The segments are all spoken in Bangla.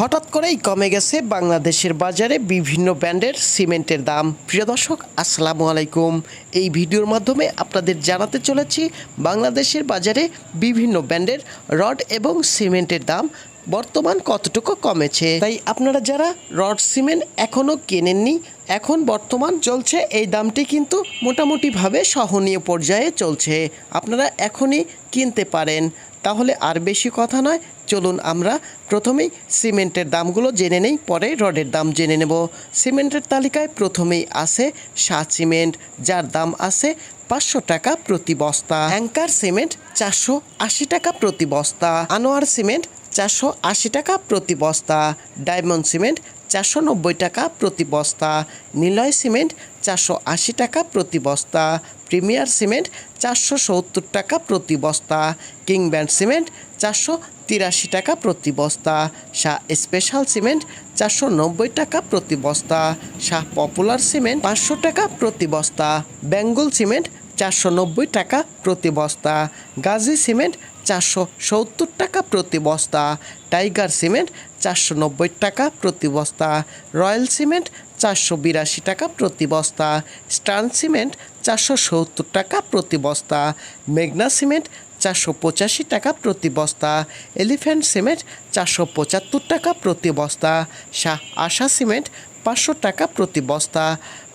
হঠাৎ করেই কমে গেছে বাংলাদেশের বাজারে বিভিন্ন ব্র্যান্ডের সিমেন্টের দাম। প্রিয় দর্শক, আসসালামু আলাইকুম। এই ভিডিওর মাধ্যমে আপনাদের জানাতে চলেছি বাংলাদেশের বাজারে বিভিন্ন ব্র্যান্ডের রড এবং সিমেন্টের দাম বর্তমান কতটুকু কমেছে। তাই আপনারা যারা রড সিমেন্ট এখনও কেনেননি, এখন বর্তমান চলছে এই দামটি কিন্তু মোটামুটিভাবে সহনীয় পর্যায়ে চলছে। আপনারা এখনই কিনতে পারেন। তাহলে আর বেশি কথা নয়। চলুন আমরা প্রথমেই সিমেন্টের দামগুলো জেনে নেই, পরে রডের দাম জেনে নেব। সিমেন্টের তালিকায় প্রথমেই আছে সাত সিমেন্ট, যার দাম আছে পাঁচশো টাকা প্রতি বস্তা। অ্যাঙ্কার সিমেন্ট চারশো আশি টাকা প্রতি বস্তা। আনোয়ার সিমেন্ট চারশো আশি টাকা প্রতি বস্তা। ডায়মন্ড সিমেন্ট চারশো নব্বই টাকা প্রতি বস্তা। নিলয় সিমেন্ট চারশো আশি টাকা প্রতি বস্তা। প্রিমিয়ার সিমেন্ট চারশো সত্তর টাকা প্রতি বস্তা। কিং ব্যান্ড সিমেন্ট চারশো তিরাশি টাকা প্রতি বস্তা। শাহ স্পেশাল সিমেন্ট চারশো নব্বই টাকা প্রতি বস্তা। শাহ পপুলার সিমেন্ট পাঁচশো টাকা প্রতি বস্তা। বেঙ্গল সিমেন্ট চারশো নব্বই টাকা প্রতি বস্তা। গাজী সিমেন্ট চারশো সত্তর টাকা প্রতি বস্তা। টাইগার সিমেন্ট চারশো নব্বই টাকা প্রতি বস্তা। রয়্যাল সিমেন্ট চারশো বিরাশি টাকা প্রতি বস্তা। স্টান সিমেন্ট চারশো সত্তর টাকা প্রতি বস্তা। মেঘনা সিমেন্ট চারশো পঁচাশি টাকা প্রতি বস্তা। এলিফ্যান্ট সিমেন্ট চারশো পঁচাত্তর টাকা প্রতি বস্তা। শাহ আশা সিমেন্ট পাঁচশো টাকা প্রতি বস্তা।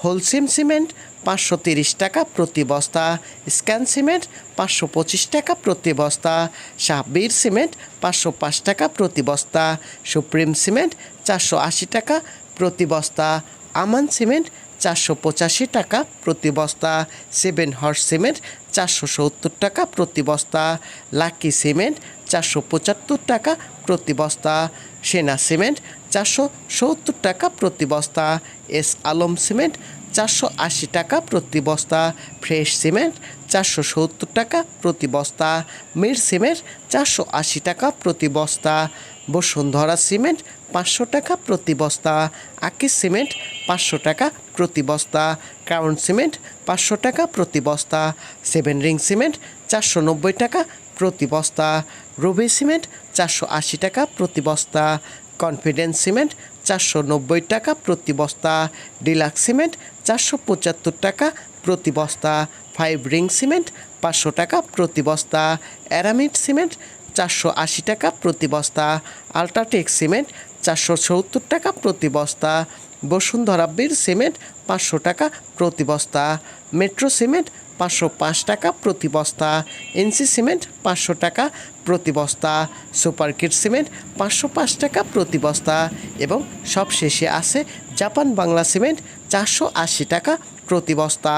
হোলসিম সিমেন্ট পাঁচশো তিরিশ টাকা প্রতি বস্তা। স্ক্যান সিমেন্ট পাঁচশো পঁচিশ টাকা প্রতি বস্তা। শাহবীর সিমেন্ট পাঁচশো পাঁচ টাকা প্রতি বস্তা। সুপ্রিম সিমেন্ট চারশো আশি টাকা প্রতি বস্তা। আমান সিমেন্ট চারশো পঁচাশি টাকা প্রতি বস্তা। সেভেন হর্স সিমেন্ট চারশো সত্তর টাকা প্রতি বস্তা। লাকি সিমেন্ট চারশো পঁচাত্তর টাকা প্রতি বস্তা। সেনা সিমেন্ট চারশো সত্তর টাকা প্রতি বস্তা। এস আলম সিমেন্ট চারশো আশি টাকা প্রতি বস্তা, ফ্রেশ সিমেন্ট চারশো সত্তর টাকা প্রতি বস্তা, মির সিমেন্ট চারশো আশি টাকা প্রতি বস্তা, বসুন্ধরা সিমেন্ট পাঁচশো টাকা প্রতি বস্তা, আকিস সিমেন্ট পাঁচশো টাকা প্রতি বস্তা, ক্রাউন সিমেন্ট পাঁচশো টাকা প্রতি বস্তা, সেভেন রিং সিমেন্ট চারশো নব্বই টাকা প্রতি বস্তা, রবি সিমেন্ট চারশো আশি টাকা প্রতি বস্তা, কনফিডেন্স সিমেন্ট চারশো নব্বই টাকা প্রতি বস্তা, ডিলাক্স সিমেন্ট চারশো পঁচাত্তর টাকা প্রতি বস্তা, ফাইভ রিং সিমেন্ট পাঁচশো টাকা প্রতি বস্তা, অ্যারামিড সিমেন্ট চারশো আশি টাকা প্রতি বস্তা, আলট্রাটেক সিমেন্ট চারশো সত্তর টাকা প্রতি বস্তা, বসুন্ধরা বীর সিমেন্ট পাঁচশো টাকা প্রতি বস্তা, মেট্রো সিমেন্ট পাঁচশো পাঁচ টাকা প্রতি বস্তা। এনসি সিমেন্ট পাঁচশো টাকা প্রতি বস্তা। সুপার কিট সিমেন্ট পাঁচশো পাঁচ টাকা প্রতি বস্তা। এবং সবশেষে আছে জাপান বাংলা সিমেন্ট চারশো আশি টাকা প্রতি বস্তা।